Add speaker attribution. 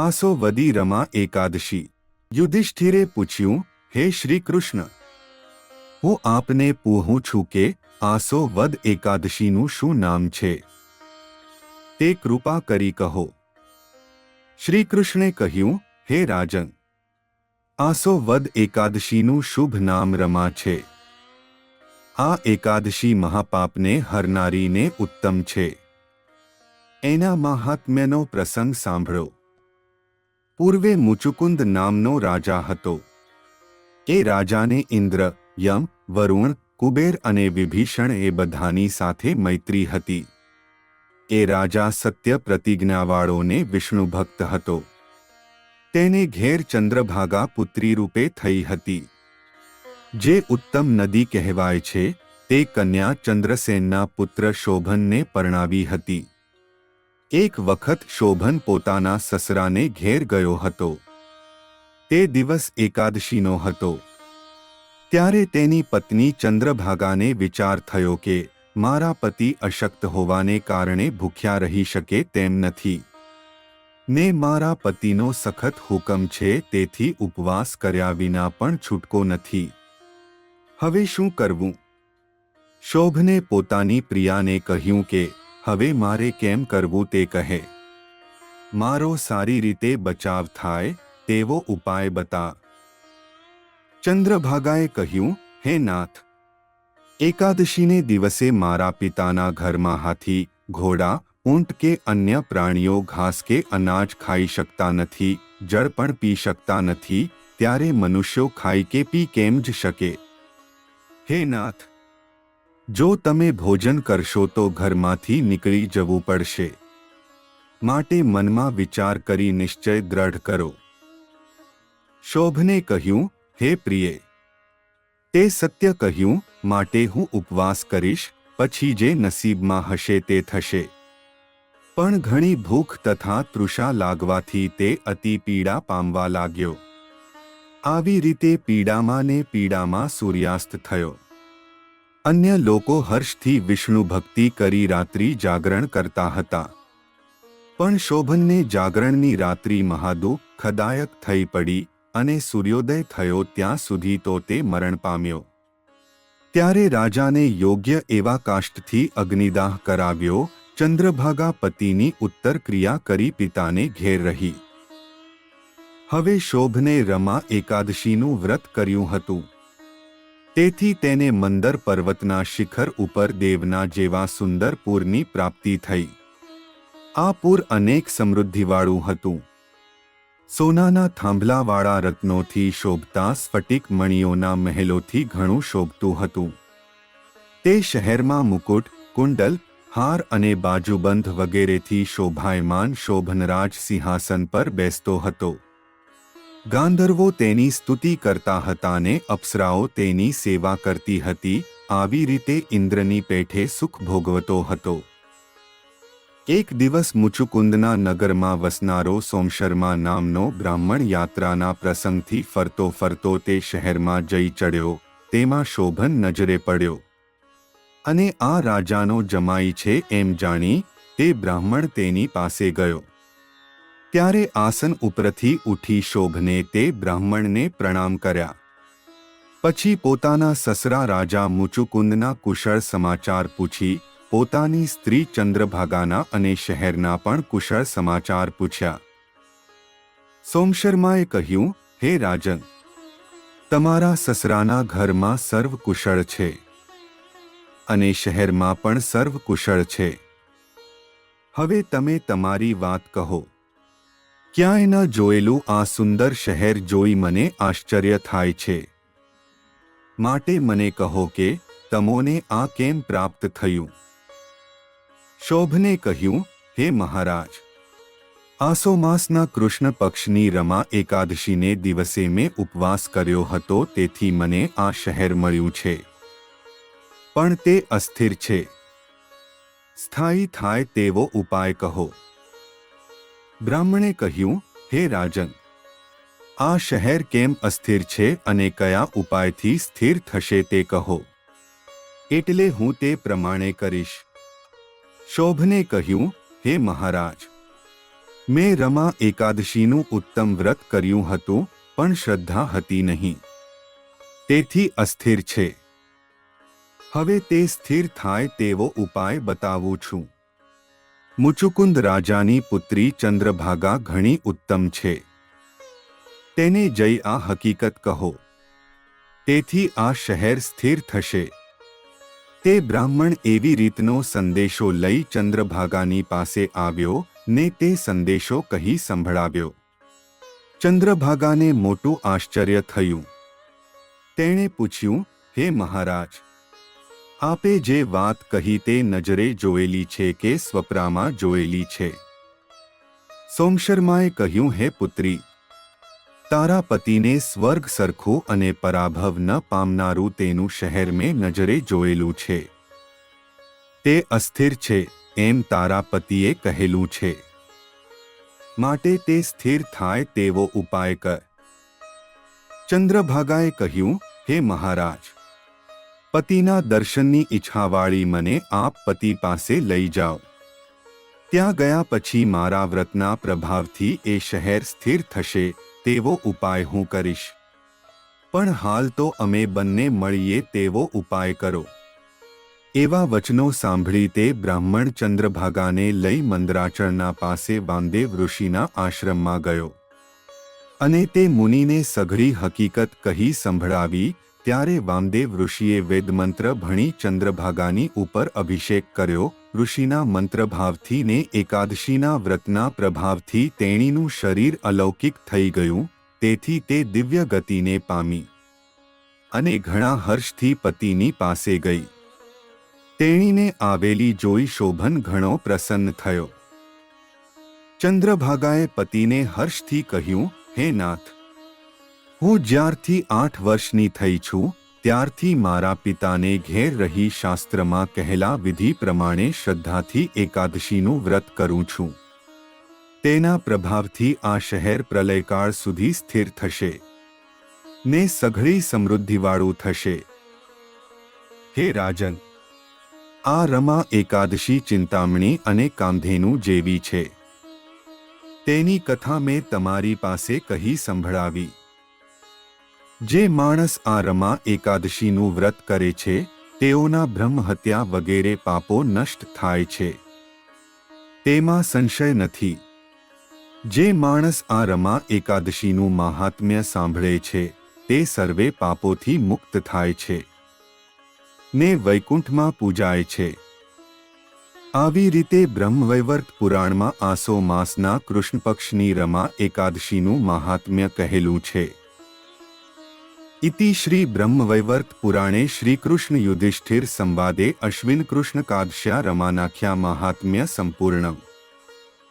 Speaker 1: આસો વદી રમા એકાદશી યુધિષ્ઠિરે પૂછ્યું હે શ્રી કૃષ્ણ હું આપને પૂહું છું કે આસો વદ એકાદશીનું શું નામ છે તે કૃપા કરી કહો શ્રી કૃષ્ણે કહ્યું હે રાજન આસો વદ એકાદશીનું શુભ નામ રમા છે આ એકાદશી મહાપાપને હરનારીને ઉત્તમ છે એના મહાત્મ્યનો પ્રસંગ સાંભળો પૂર્વે મુચુકુંદ નામનો રાજા હતો. એ રાજાને ઇન્દ્ર, યમ, વરુણ, કુબેર અને વિભીષણ એ બધાની સાથે મૈત્રી હતી. એ રાજા સત્ય પ્રતિજ્ઞાવાળોને વિષ્ણુ ભક્ત હતો. તેને ઘેર ચંદ્રભાગા પુત્રી રૂપે થઈ હતી. જે ઉત્તમ નદી કહેવાય છે, તે કન્યા ચંદ્રસેનના પુત્ર શોભનને પરણાવી હતી. એક વખત શોભન પોતાના સસરાને ઘેર ગયો હતો. તે દિવસ એકાદશીનો હતો. ત્યારે તેની પત્ની ચંદ્રભાગાને વિચાર થયો કે મારા પતિ અશક્ત હોવાને કારણે ભૂખ્યા રહી શકે તેમ નથી. ને મારા પતિનો સખત હુકમ છે તેથી ઉપવાસ કર્યા વિના પણ છૂટકો નથી. હવે શું કરવું? શોભને પોતાની પ્રિયાને કહ્યું કે હવે મારે કેમ કરવું તે કહે. મારો સારી રીતે બચાવ થાય તેવો ઉપાય બતા. ચંદ્રભાગાએ કહ્યું, હે નાથ, એકાદશીને દિવસે મારા પિતાના ઘરમાં હાથી, ઘોડા, ઊંટ કે અન્ય પ્રાણીઓ ઘાસ કે અનાજ ખાઈ શકતા નથી, જળ પણ પી શકતા નથી, ત્યારે મનુષ્યો ખાઈ કે પી કેમ જ શકે? હે નાથ જો તમે ભોજન કરશો તો ઘરમાંથી નીકળી જવું પડશે. માટે મનમાં વિચાર કરી નિશ્ચય દ્રઢ કરો. શોભને કહ્યું, હે પ્રિય, તે સત્ય કહ્યું, માટે હું ઉપવાસ કરીશ, પછી જે નસીબમાં હશે તે થશે. પણ ઘણી ભૂખ તથા તૃષા લાગવાથી તે અતિ પીડા પામવા લાગ્યો. આવી રીતે પીડામાં ને પીડામાં સૂર્યાસ્ત થયો. અન્ય લોકો હર્ષથી વિષ્ણુ ભક્તિ કરી રાત્રિ જાગરણ કરતા હતા. પણ શોભનને જાગરણની રાત્રિ મહાદુઃખદાયક થઈ પડી અને સૂર્યોદય થયો ત્યાં સુધી તો તે મરણ પામ્યો. ત્યારે રાજાને યોગ્ય એવા કાષ્ટથી અગ્નિદાહ કરાવ્યો, ચંદ્રભાગા પતિની ઉત્તર ક્રિયા કરી પિતાને ઘેર રહી. હવે શોભને રમા એકાદશીનું વ્રત કર્યું હતું. તેથી તેને મંદર પર્વતના શિખર ઉપર દેવના જેવા સુંદર પૂરની પ્રાપ્તિ થઈ. આ પૂર અનેક સમૃદ્ધિવાળું હતું. સોનાના થાંભલાવાળા રત્નોથી શોભતા સ્ફટિક મણીઓના મહેલોથી ઘણું શોભતું હતું. તે શહેરમાં મુકુટ, કુંડલ, હાર અને બાજુબંધ વગેરેથી શોભાયમાન શોભનરાજ સિંહાસન પર બેસતો હતો. ગાંધર્વો તેની સ્તુતિ કરતા હતા ને અપ્સરાઓ તેની સેવા કરતી હતી, આવી રીતે ઇન્દ્રની પેઠે સુખ ભોગવતો હતો. એક દિવસ મુચુકુંદના નગરમાં વસનારો સોમશર્મા નામનો બ્રાહ્મણ યાત્રાના પ્રસંગથી ફરતો ફરતો તે શહેરમાં જઈ ચડ્યો, તેમાં શોભન નજરે પડ્યો. અને આ રાજાનો જમાઈ છે એમ જાણી, તે બ્રાહ્મણ તેની પાસે ગયો. ત્યારે આસન ઉપરથી ઉઠી શોભને તે બ્રાહ્મણને પ્રણામ કર્યા. પછી પોતાના સસરા રાજા મુચુકુંદના કુશળ સમાચાર પૂછી, પોતાની સ્ત્રી ચંદ્રભાગાના અને શહેરના પણ કુશળ સમાચાર પૂછ્યા. સોમશર્માએ કહ્યું, હે રાજન, તમારા સસરાના ઘરમાં સર્વ કુશળ છે અને શહેરમાં પણ સર્વ કુશળ છે. હવે તમે તમારી વાત કહો. ક્યાંય ન જોયેલું આ સુંદર શહેર જોઈ મને આશ્ચર્ય થાય છે. માટે મને કહો કે, તમોને આ કેમ પ્રાપ્ત થયું? શોભને કહ્યું, હે મહારાજ, આસો માસના કૃષ્ણ પક્ષની રમા એકાદશીને દિવસે મેં ઉપવાસ કર્યો હતો, તેથી મને આ શહેર મળ્યું છે. પણ તે અસ્થિર છે. સ્થાયી થાય તેવો ઉપાય કહો. બ્રાહ્મણે કહ્યું, હે રાજન, આ શહેર કેમ અસ્થિર છે અને કયા ઉપાયથી સ્થિર થશે તે કહો. એટલે હું તે પ્રમાણે કરીશ. શોભને કહ્યું, હે મહારાજ, મેં રમા એકાદશીનું ઉત્તમ વ્રત કર્યું હતું, પણ શ્રદ્ધા હતી નહીં. તેથી અસ્થિર છે. હવે તે સ્થિર થાય તેવો ઉપાય બતાવું છું. મુચુકુંદ રાજાની પુત્રી ચંદ્રભાગા ઘણી ઉત્તમ છે. તેને જઈ આ હકીકત કહો. તેથી આ શહેર સ્થિર થશે. તે બ્રાહ્મણ એવી રીતનો સંદેશો લઈ ચંદ્રભાગાની પાસે આવ્યો ને તે સંદેશો કહી સંભળાવ્યો. ચંદ્રભાગાને મોટું આશ્ચર્ય થયું. તેણે પૂછ્યું, હે મહારાજ આપે જે વાત કહી તે નજરે જોયેલી છે કે સ્વપ્રામાં જોયેલી છે. સોમશર્માએ કહ્યું, હે પુત્રી, તારા પતિને સ્વર્ગ સરખું અને પરાભવ ન પામનારું તેનું શહેર મેં નજરે જોયેલું છે. તે અસ્થિર છે, એમ તારા પતિએ કહેલું છે. માટે તે સ્થિર થાય તેવો ઉપાય કર. ચંદ્રભાગાએ કહ્યું, હે મહારાજ પતિના દર્શનની ઈચ્છાવાળી મને આપ પતિ પાસે લઈ જાઓ. ત્યાં ગયા પછી મારા વ્રતના પ્રભાવથી એ શહેર સ્થિર થશે, તેવો ઉપાય હું કરીશ. પણ હાલ તો અમે બંને મળીએ તેવો ઉપાય કરો. એવા વચનો સાંભળી તે બ્રાહ્મણ ચંદ્રભાગાને લઈ મંદરાચળના પાસે વામદેવ ઋષિના આશ્રમમાં ગયો. અને તે મુનિને સઘળી હકીકત કહી સંભળાવી ત્યારે વામદેવ ઋષિએ વેદમંત્ર ભણી ચંદ્રભાગાની ઉપર અભિષેક કર્યો. ઋષિના મંત્રભાવથી ને એકાદશીના વ્રતના પ્રભાવથી તેણીનું શરીર અલૌકિક થઈ ગયું, તેથી તે દિવ્ય ગતિને પામી અને ઘણા હર્ષથી પતિની પાસે ગઈ. તેણીને આવેલી જોઈ શોભન ઘણો પ્રસન્ન થયો. ચંદ્રભાગાએ પતિને હર્ષથી કહ્યું, હે નાથ હું જ્યારથી આઠ વર્ષની થઈ છું, ત્યારથી મારા પિતાને ઘેર રહી શાસ્ત્રમાં કહેલા વિધિ પ્રમાણે શ્રદ્ધાથી એકાદશીનું વ્રત કરું છું. તેના પ્રભાવથી આ શહેર પ્રલયકાળ સુધી સ્થિર થશે. ને સઘળી સમૃદ્ધિવાળું થશે. હે રાજન, આ રમા એકાદશી ચિંતામણી અને કામધેનુ જેવી છે. તેની કથા મેં તમારી પાસે કહી સંભળાવી. જે માણસ આ રમા એકાદશીનું વ્રત કરે છે, તેઓના બ્રહ્મહત્યા વગેરે પાપો નષ્ટ થાય છે. તેમાં સંશય નથી. જે માણસ આ રમા એકાદશીનું મહાત્મ્ય સાંભળે છે, તે સર્વે પાપોથી મુક્ત થાય છે. ને વૈકુંઠમાં પૂજાય છે. આવી રીતે બ્રહ્મવૈવર્ત પુરાણમાં આસો માસના કૃષ્ણ પક્ષની રમા એકાદશીનું મહાત્મ્ય કહેલું છે. ઇતિ શ્રી બ્રહ્મવૈવર્ત પુરાણે શ્રીકૃષ્ણ યુધિષ્ઠિર સંવાદે અશ્વિન કૃષ્ણ કાદશ્યા રમાનાખ્યા મહાત્મ્ય સંપૂર્ણમ